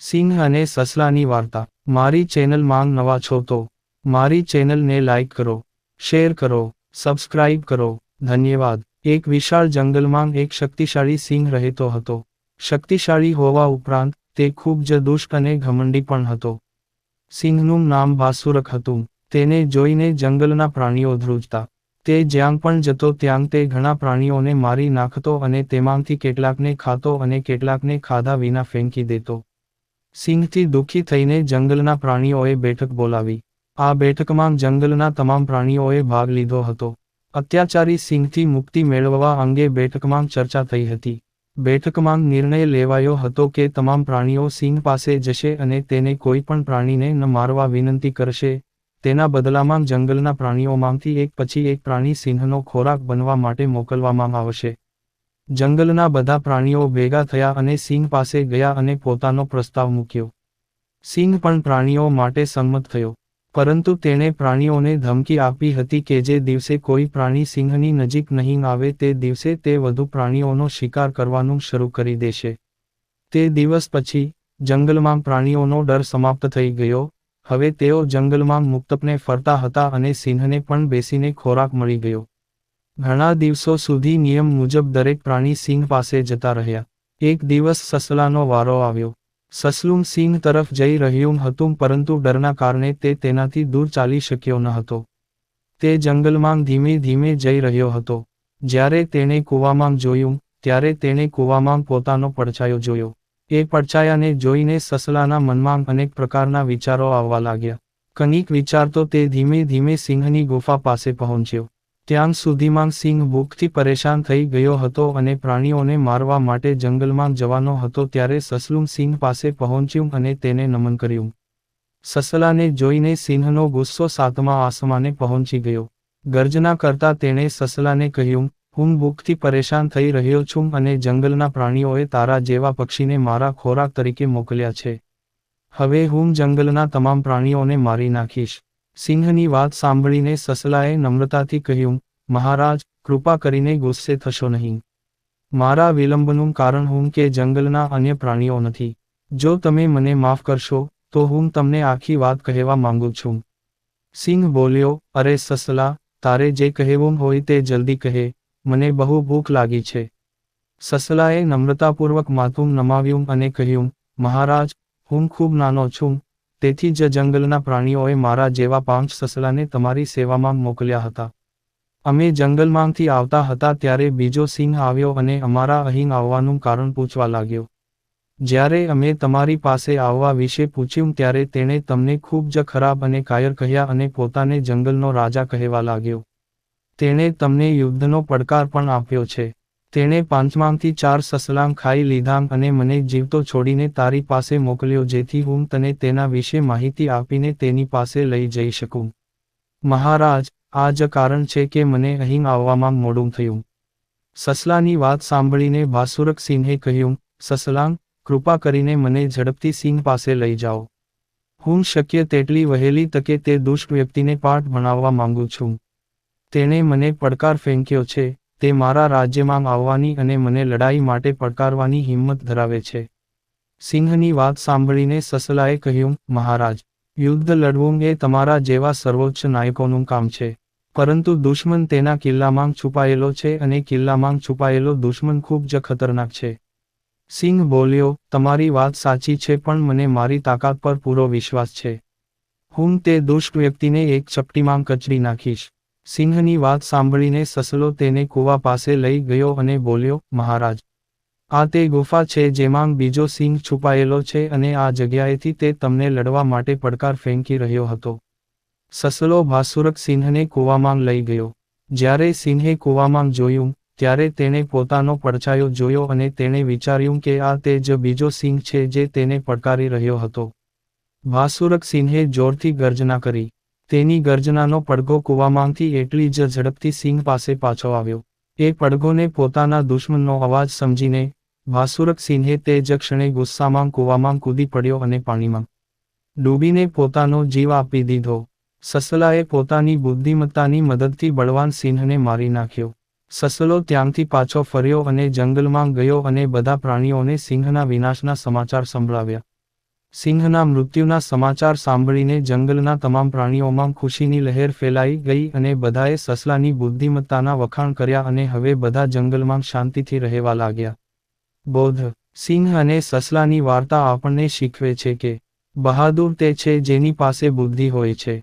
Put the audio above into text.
સિંહ અને સસલાની વાર્તા. મારી ચેનલ માંગ નવા છો તો મારી ચેનલને લાઇક કરો શેર કરો સબસ્ક્રાઇબ કરો. ધન્યવાદ. એક વિશાળ જંગલમાં એક શક્તિશાળી સિંહ રહેતો હતો. શક્તિશાળી હોવા ઉપરાંત તે ખૂબ જ દુષ્ટ અને ઘમંડી પણ હતો. સિંહનું નામ ભાસુરક હતું. તેને જોઈને જંગલના પ્રાણીઓ ધ્રુજતા. તે જ્યાં પણ જતો ત્યાં તે ઘણા પ્રાણીઓને મારી નાખતો અને તેમાંથી કેટલાકને ખાતો અને કેટલાકને ખાધા વિના ફેંકી દેતો. સિંહથી દુઃખી થઈને જંગલના પ્રાણીઓએ બેઠક બોલાવી. આ બેઠકમાં જંગલના તમામ પ્રાણીઓએ ભાગ લીધો હતો. અત્યાચારી સિંહથી મુક્તિ મેળવવા અંગે બેઠકમાં ચર્ચા થઈ હતી. બેઠકમાં નિર્ણય લેવાયો હતો કે તમામ પ્રાણીઓ સિંહ પાસે જશે અને તેને કોઈ પણ પ્રાણીને ન મારવા વિનંતી કરશે. તેના બદલામાં જંગલના પ્રાણીઓમાંથી એક પછી એક પ્રાણી સિંહનો ખોરાક બનવા માટે મોકલવામાં આવશે. જંગલના બધા પ્રાણીઓ ભેગા થયા અને સિંહ પાસે ગયા અને પોતાનો પ્રસ્તાવ મૂક્યો. સિંહ પણ પ્રાણીઓ માટે સંમત થયો. પરંતુ તેણે પ્રાણીઓને ધમકી આપી હતી કે જે દિવસે કોઈ પ્રાણી સિંહની નજીક નહીં આવે તે દિવસે તે વધુ પ્રાણીઓનો શિકાર કરવાનું શરૂ કરી દેશે. તે દિવસ પછી, જંગલમાં પ્રાણીઓનો ડર સમાપ્ત થઈ ગયો. હવે તેઓ જંગલમાં મુક્તપને ફરતા હતા અને સિંહને પણ બેસીને ખોરાક મળી ગયો. ઘણા દિવસો સુધી નિયમ મુજબ દરેક પ્રાણી સિંહ પાસે જતા રહ્યા. એક દિવસ સસલાનો વારો આવ્યો. સસલું સિંહ તરફ જઈ રહ્યું હતું પરંતુ ડરના કારણે તે તેનાથી દૂર ચાલી શક્યો ન હતો. તે જંગલમાં ધીમે ધીમે જઈ રહ્યો હતો. જ્યારે તેણે કૂવામાં જોયું, ત્યારે તેણે કૂવામાં પોતાનો પડછાયો જોયો. એ પડછાયાને જોઈને સસલાના મનમાં અનેક પ્રકારના વિચારો આવવા લાગ્યા. કનિક વિચારતો તે ધીમે ધીમે સિંહની ગુફા પાસે પહોંચ્યો. ત્યાં સુધીમાં સિંહ ભૂખથી પરેશાન થઈ ગયો હતો અને પ્રાણીઓને મારવા માટે જંગલમાં જવાનો હતો ત્યારે સસલું સિંહ પાસે પહોંચ્યું અને તેને નમન કર્યું. સસલાને જોઈને સિંહનો ગુસ્સો સાતમા આસમાને પહોંચી ગયો. ગર્જના કરતા તેણે સસલાને કહ્યું, હું ભૂખથી પરેશાન થઈ રહ્યો છું અને જંગલના પ્રાણીઓએ તારા જેવા પક્ષીને મારા ખોરાક તરીકે મોકલ્યા છે. હવે હું જંગલના તમામ પ્રાણીઓને મારી નાખીશ. સિંહની વાત સાંભળીને સસલાએ નમ્રતાથી કહ્યું મહારાજ, કૃપા કરીને ગુસ્સે થશો નહીં. મારા વિલંબનું કારણ હું કે જંગલના અન્ય પ્રાણીઓ નથી. જો તમે મને માફ કરશો, તો હું તમને આખી વાત કહેવા માંગુ છું. સિંહ બોલ્યો, અરે સસલા, તારે જે કહેવું હોય તે જલ્દી કહે, મને બહુ ભૂખ લાગી છે. સસલાએ નમ્રતાપૂર્વક માથું નમાવ્યું અને કહ્યું, મહારાજ, હું ખૂબ નાનો છું, તેથી જ જંગલના પ્રાણીઓએ મારા જેવા પાંચ સસલાને તમારી સેવામાં મોકલ્યા હતા. અમે જંગલમાંથી આવતા હતા ત્યારે બીજો સિંહ આવ્યો અને અમારા અહીં આવવાનું કારણ પૂછવા લાગ્યો. જ્યારે અમે તમારી પાસે આવવા વિશે પૂછ્યું ત્યારે તેણે તમને ખૂબ જ ખરાબ અને કાયર કહ્યા અને પોતાને જંગલનો રાજા કહેવા લાગ્યો. તેણે તમને યુદ્ધનો પડકાર પણ આપ્યો છે. તેણે પાંચમાંથી ચાર સસલામ ખાઈ લીધા અને મને જીવતો છોડીને તારી પાસે મોકલ્યો જેથી હું તને તેના વિશે માહિતી આપીને તેની પાસે લઈ જઈ શકું. મહારાજ આ જ કારણ છે કે મને અહીં આવવામાં મોડું થયું. સસલાની વાત સાંભળીને ભાસુરક સિંહે કહ્યું સસલાંગ કૃપા કરીને મને ઝડપથી સિંહ પાસે લઈ જાઓ. હું શક્ય તેટલી વહેલી તકે તે દુષ્ટ વ્યક્તિને પાઠ ભણાવવા માંગુ છું. તેણે મને પડકાર ફેંક્યો છે, તે મારા રાજ્યમાં આવવાની અને મને લડાઈ માટે પડકારવાની હિંમત ધરાવે છે. સિંહની વાત સાંભળીને સસલાએ કહ્યું, મહારાજ, યુદ્ધ લડવું એ તમારા જેવા સર્વોચ્ચ નાયકોનું કામ છે. પરંતુ દુશ્મન તેના કિલ્લામાં છુપાયેલો છે અને કિલ્લામાં છુપાયેલો દુશ્મન ખૂબ જ ખતરનાક છે. સિંહ બોલ્યો, તમારી વાત સાચી છે, પણ મને મારી તાકાત પર પૂરો વિશ્વાસ છે. હું તે દુષ્ટ વ્યક્તિને એક ચપટીમાં કચડી નાખીશ. સિંહની વાત સાંભળીને સસલો તેને કૂવા પાસે લઈ ગયો અને બોલ્યો, મહારાજ, આ તે ગુફા છે જેમાં બીજો સિંહ છુપાયેલો છે અને આ જગ્યાએથી તે તમને લડવા માટે પડકાર ફેંકી રહ્યો હતો. સસલો ભાસુરક સિંહને કૂવામાં લઈ ગયો. જ્યારે સિંહે કૂવામાં જોયું, ત્યારે તેણે પોતાનો પડછાયો જોયો અને તેણે વિચાર્યું કે આ તે જ બીજો સિંહ છે જે તેને પડકારી રહ્યો હતો. ભાસુરક સિંહે જોરથી ગર્જના કરી. તેની ગર્જનાનો પડઘો કૂવામાંથી એટલી જ ઝડપથી સિંહ પાસે પાછો આવ્યો. એ પડઘોને પોતાના દુશ્મનનો અવાજ સમજીને વાસુરક સિંહે તે જ ક્ષણે ગુસ્સામાં કૂવામાં કૂદી પડ્યો અને પાણીમાં ડૂબીને પોતાનો જીવ આપી દીધો. સસલાએ પોતાની બુદ્ધિમત્તાની મદદથી બળવાન સિંહને મારી નાખ્યો. સસલો ત્યાંથી પાછો ફર્યો અને જંગલમાં ગયો અને બધા પ્રાણીઓને સિંહના વિનાશના સમાચાર સંભળાવ્યા. સિંહના મૃત્યુના સમાચાર સાંભળીને જંગલના તમામ પ્રાણીઓમાં ખુશીની લહેર ફેલાઈ ગઈ અને બધાએ સસલાની બુદ્ધિમત્તાના વખાણ કર્યા અને હવે બધા જંગલમાં શાંતિથી રહેવા લાગ્યા. બોધ સિંહ અને સસલાની વાર્તા આપણને શીખવે છે કે બહાદુર તે છે જેની પાસે બુદ્ધિ હોય છે.